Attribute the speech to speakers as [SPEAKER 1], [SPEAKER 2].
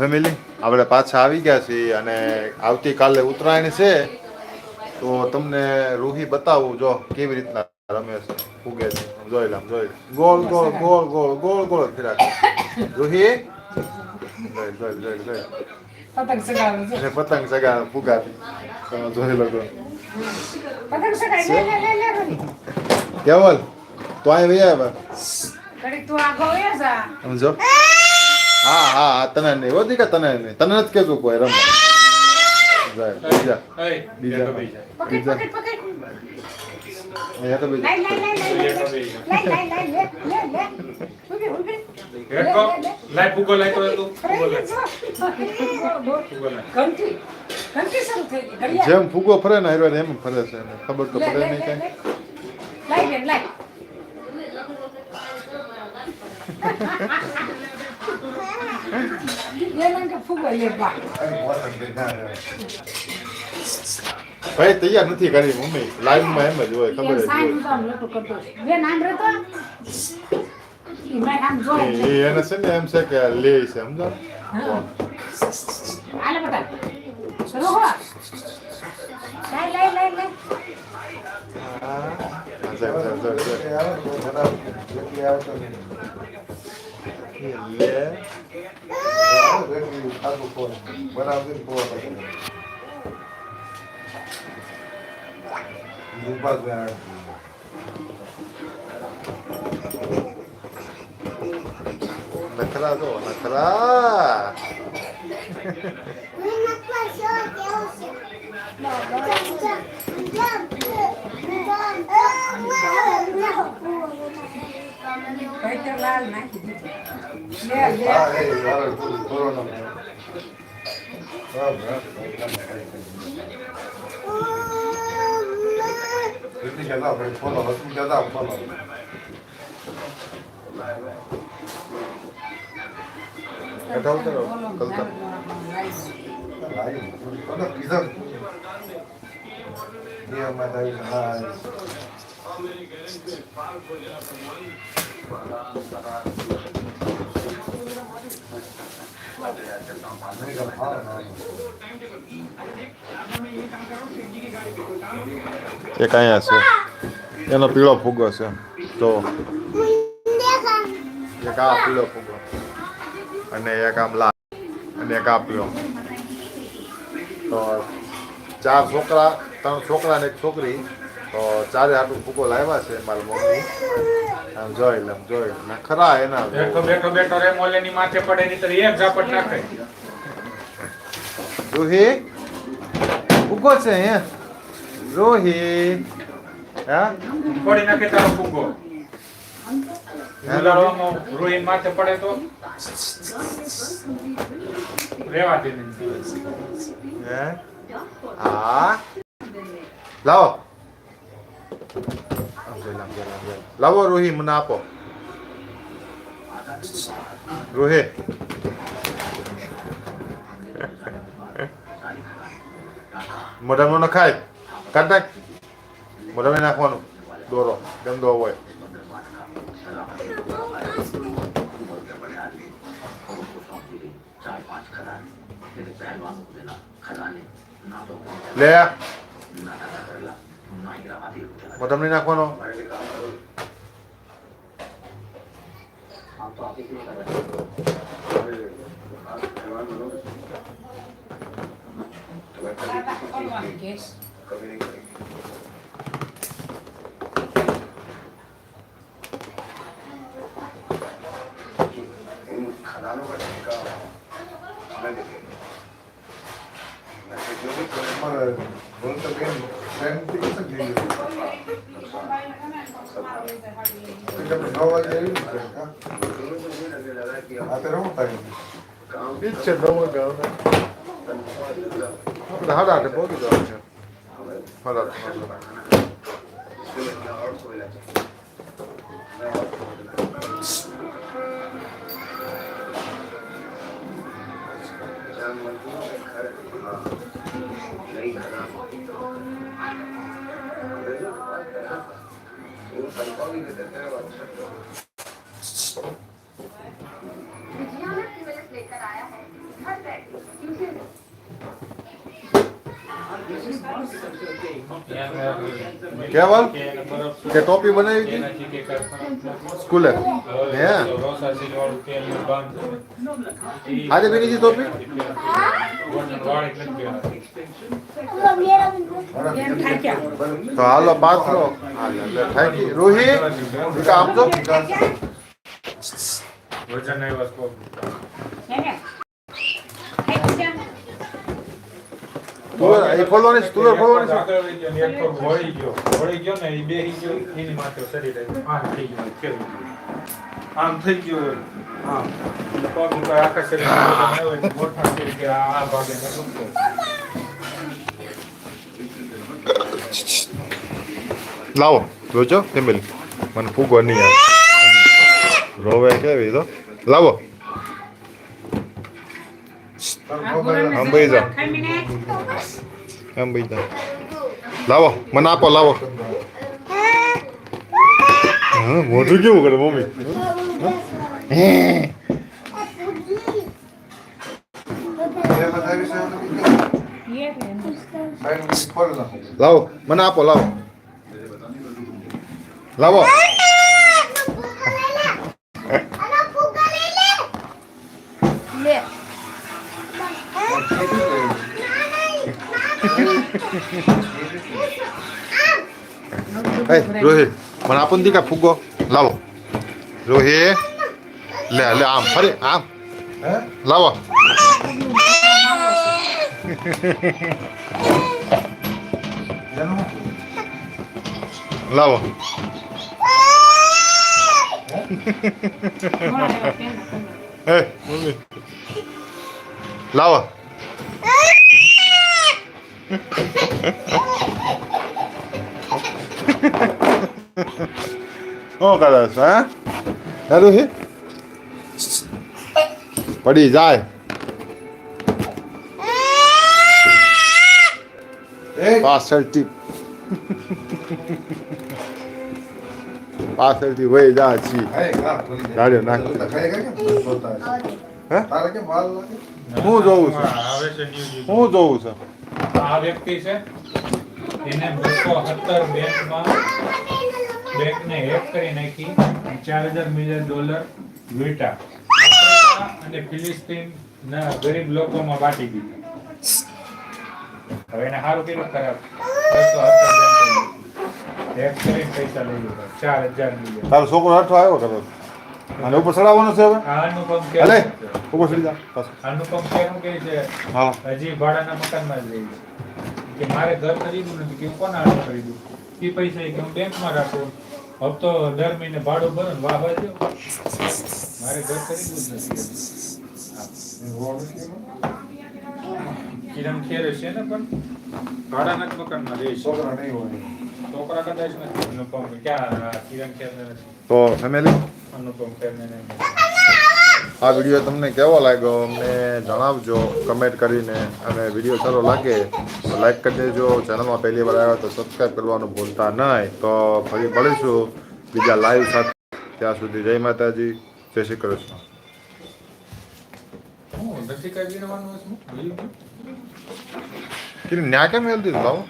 [SPEAKER 1] Family આપણે પાછા આવી ગયા છીએ અને આવતીકાલે ઉત્તરાયણ છે તો તમને રૂહી બતાવું જો કેવી રીતના રમે છે. ફૂગે છે. જોઈ લામ જોઈ ગોળ ગોળ ગોળ ગોળ ગોળ ગોળ ફેરા રૂહી? જોઈ જોઈ જોઈ જોઈ.
[SPEAKER 2] પતંગ સગાવે
[SPEAKER 1] પતંગ સગા ફુગાવી. જોઈ લો
[SPEAKER 2] પતંગ.
[SPEAKER 1] કેવલ? તો
[SPEAKER 2] આ વૈયા
[SPEAKER 1] સમજો? હા હા હા તને નહીં. હોતી કે તને નહીં. તને નથી કહેતું કોઈ રમ. જાય બીજા. બીજા. બીજા
[SPEAKER 2] પકડ પકડ
[SPEAKER 1] અહીંયા તો બીજા
[SPEAKER 2] લાઈ લાઈ
[SPEAKER 3] તો. તું.
[SPEAKER 1] જેમ ફૂગો ફરે ને હેરવા એમ ફરે છે. ખબર તો પડે નહીં કઈ.
[SPEAKER 2] કાંઈ લાઈ લાઈ. એના કે ફૂગો લે બા
[SPEAKER 1] ભાઈ તૈયાર નથી કરી મમ્મી લાઈવમાં એમ જ હોય ખબર
[SPEAKER 2] એ
[SPEAKER 1] જ
[SPEAKER 2] સાઈન
[SPEAKER 1] હોય
[SPEAKER 2] તો આમ લટો કરતો છે. બેન આમ રહેતો ઈ મેં આમ જોઈ
[SPEAKER 1] એ-
[SPEAKER 2] લે.
[SPEAKER 1] એ એને છે ને એમ છે કે લે છે સમજો
[SPEAKER 2] આલે બટા ચલો હો લાઈ લાઈ લાઈ લાઈ
[SPEAKER 1] હા, ચાલ, ચાલ, ચાલ, ચાલ. એ લે નખરા જો નખરા
[SPEAKER 2] કઈતર લાલ નાખી દીધું લે લે
[SPEAKER 1] હેઠા ઉતરો કલતા એક અહીંયા છે? એનો પીળો ફુગ્ગો છે. તો એક આ પીળો ફૂગો અને એક આમ લાલ અને એક આ પીળો. તો ચાર છોકરા, ત્રણ છોકરા ને એક છોકરી. તો ચારે આટલું ફૂગો લાવ્યા છે મારી મમ્મી. જોઈ લેમ જોઈ લેમ ને ખરા એના
[SPEAKER 3] બેઠો બેઠો બેઠો રે મોલેની માથે પડે ની તો એક ઝાપટ નાખે.
[SPEAKER 1] રોહી? ઉગો છે હે રોહી? હા?
[SPEAKER 3] પડી નાખે તારો ફૂગો રૂઈ માથે પડે તો. રેવા દે ને.
[SPEAKER 1] હે? હા. લાવો. આમ જોઈ લે, આમ જોઈ લે, આમ જોઈ લે. લાવો રોહી મને આપો. રોહી. મોઢામાં ન ખાય. કાઢ નાખ મોઢામાં નાખવાનું. દોરો. ગંદો હોય. લે. મોઢામાં નહીં નાખવાનો
[SPEAKER 2] દાદા
[SPEAKER 1] Bitte
[SPEAKER 3] Nummer gar nicht.
[SPEAKER 1] Da hat er den
[SPEAKER 3] Bogen gehabt. Hat
[SPEAKER 1] er den
[SPEAKER 3] Bogen gehabt. नहीं खराब क्या बोल
[SPEAKER 1] क्या टॉपी बनाई थी?
[SPEAKER 3] स्कूल है? अरे मेरी
[SPEAKER 2] जी टॉपी
[SPEAKER 1] તો હાલો પાથરો થાકી. રૂહી આપજો
[SPEAKER 3] વજન
[SPEAKER 1] ખોલવાની તુવેર ખોલવાની
[SPEAKER 3] ગયો ગયો. ને એ ગયો એની માથે શરીર આવ્યું. આમ થઈ ગયું ફેરવી ગયું. આમ થઈ ગયું આમ પગ ઉપર આખા શરીર મોટા શરીર કે આ આ ભાગે ને દુખતો.
[SPEAKER 1] લાવો જોજો ફેમિલી મને ફૂગો નહીં આવે રોવે કેવી તો લાવો આમ બેહી જા
[SPEAKER 2] ખામીને
[SPEAKER 1] આમ બેહી જા લાવો મને આપો લાવો હા મોઢું કેવું કરે મમ્મી
[SPEAKER 2] એ
[SPEAKER 1] લાવો મને આપો લાવો. લાવો. રોહિત મને આપો ને દીકા ફુગ્ગો. લાવો. રોહિત લે લે આમ ફરી આમ લાવો લાવો
[SPEAKER 2] મોળા લેવા પેન
[SPEAKER 1] એ મમ્મી છે હે? પડી જાય. પાછળથી પાછળથી વહી જાય છી. ગાડીઓ નાખી. હું? જોઉં છું.
[SPEAKER 3] હું
[SPEAKER 1] જોઉં છું.
[SPEAKER 3] આ વ્યક્તિ છે. એને બસો સત્તર બેંકમાં. બેંકને હેક કરી નાખી ચાર હજાર મિલિયન ડોલર લૂંટા અને ફિલિસ્તીન ના ગરીબ લોકોમાં બાટી દીધા. હવે એને સારું કેટલું ખરાબ.
[SPEAKER 1] તારો છોકરો હઠો આવ્યો કરો અને ઉપર ચડાવવાનો છે હવે?
[SPEAKER 3] ખેર
[SPEAKER 1] ઉપર ચડી જા
[SPEAKER 3] અનુપમ ખેર શું છે? હજી ભાડાના મકાનમાં જ રહી છે કે મારે ઘર ખરીદવું નથી કે કોના હાથે ખરીદું એ પૈસા એ કે હું બેંકમાં રાખું. હપ્તો દર મહિને ભાડું ભરો ને વાહ વાહ મારે ઘર ખરીદવું જ નથી કિરણ ખેર છે ને પણ ભાડાના જ મકાનમાં રહે છે. છોકરા કદાચ નથી. અનુપમ ક્યાં આ કિરણ ખેર નથી.
[SPEAKER 1] તો ફેમિલી
[SPEAKER 3] અનુપમ ખેર ને નહીં.
[SPEAKER 1] આ વીડિયો તમને કેવો લાગ્યો અમને જણાવજો કમેન્ટ કરીને અને વીડિયો સારો લાગે તો લાઈક કરી દેજો. ચેનલમાં પહેલી વાર આવ્યો તો સબસ્ક્રાઈબ કરવાનું ભૂલતા નહીં. તો ફરી મળીશું બીજા લાઈવ સાથે. ત્યાં સુધી જય માતાજી. જય શ્રી કૃષ્ણ. કેમ લાવ લાવો